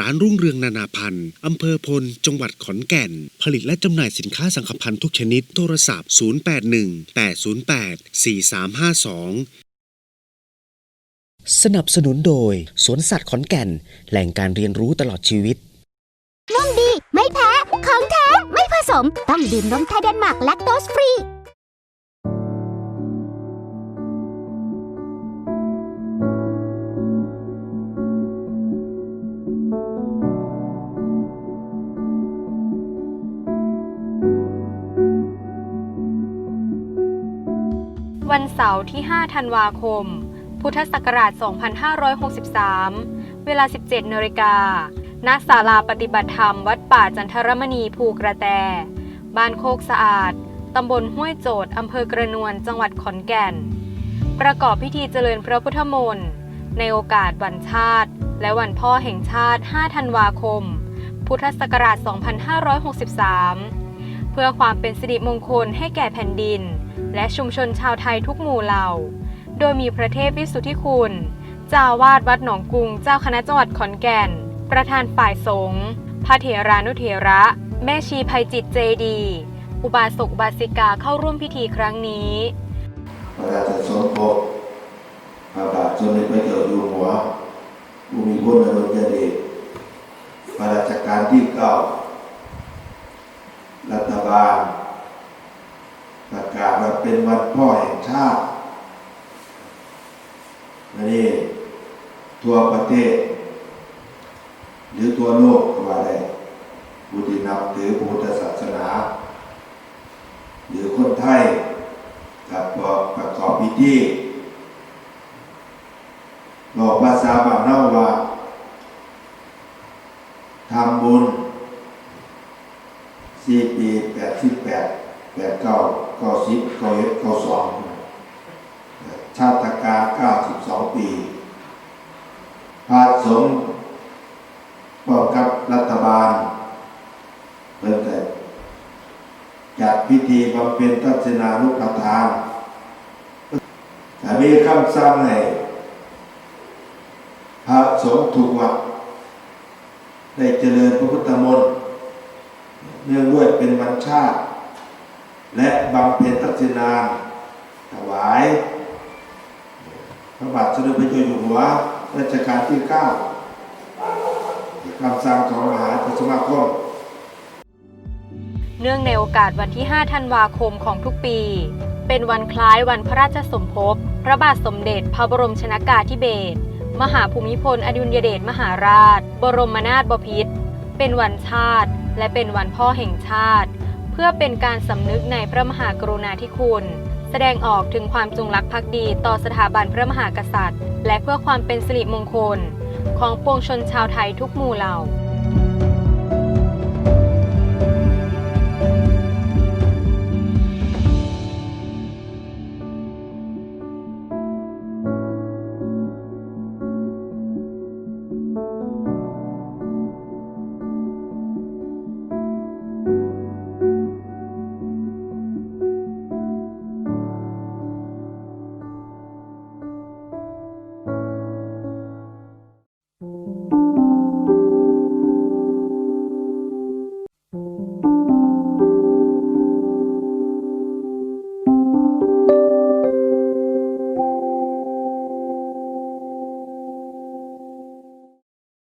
ร้านรุ่งเรืองนานาพันธ์ อำเภอพล จังหวัดขอนแก่น ผลิตและจำหน่ายสินค้าสังขพันธ์ทุกชนิด โทรศัพท์ 081 808 4352 สนับสนุนโดย สวนสัตว์ขอนแก่น แหล่งการเรียนรู้ตลอดชีวิตนมดีไม่แพ้ ของแท้ไม่ผสม ต้องดื่มนมไทยเดนมาร์กแลคโตสฟรีวันเสาร์ที่ 5 ธันวาคม พุทธศักราช 2563 เวลา 17นาฬิกาณศาลาปฏิบัติธรรมวัดป่าจันทรมณีภูกระแต บ้านโคกสะอาด ตำบลห้วยโจดอำเภอกระนวน จังหวัดขอนแก่น ประกอบพิธีเจริญพระพุทธมนต์ ในโอกาสวันชาติ และวันพ่อแห่งชาติ 5 ธันวาคม พุทธศักราช 2563 เพื่อความเป็นสิริมงคลให้แก่แผ่นดิน และชุมชนชาวไทยทุกหมู่เหล่า โดยมีพระเทพวิสุทธิคุณเจ้าวาดวัดหนองกุงเจ้าคณะจังหวัดขอนแก่น ประธานฝ่ายสงฆ์พระเถรานุเถระ แม่ชีภัยจิตเจดี อุบาสกบาสิกาเข้าร่วมพิธีครั้งนี้พระราชสมภพพระบาทสมเด็จพระเจ้าอยู่หัวภูมิพลอดุลยเดชพระราชการที่เก้ารัฐบาลประกาศว่าเป็นวันพ่อแห่งชาติ อันนี้ทั่วประเทศ หรือทั่วโลกก็ว่าได้ผู้ที่นับถือพุทธศาสนา หรือคนไทยครับก็ประกอบพิธีบอกภาษาบาเน่าว่าทำบุญสี่ปีแปดสิบแปดแปดเก้าเก้าสิบเก้าเอ็ดเก้าสองชาติ องปีพระสงฆ์ป้องกับรัฐบาลเพิ่งแต่จัดพิธีบำเพ็ญทัศนานุปทานแต่มีคำสั่งให้พระสงฆ์ถูกวัดได้เจริญพระพุทธมนต์เนื่องด้วยเป็นวันชาติ และบำเพ็ญทัศนาถวาย ระบาทสมเด็จพระเจ้าอยู่หัวรัชกาลที่เก้าคำสั่งของมหาสมาคมเนื่องในโอกาสวันที่ 5 ธันวาคมของทุกปี เป็นวันคล้ายวันพระราชสมภพ พระบาทสมเด็จพระบรมชนากาธิเบศร มหาภูมิพลอดุลยเดชมหาราช บรมนาถบพิตร เป็นวันชาติ และเป็นวันพ่อแห่งชาติ เพื่อเป็นการสำนึกในพระมหากรุณาธิคุณ ดงออกถึงความจงรักภักดีต่อสถาบันพระมหากษัตริย์ และเพื่อความเป็นสิริมงคล ของปวงชนชาวไทยทุกหมู่เหล่า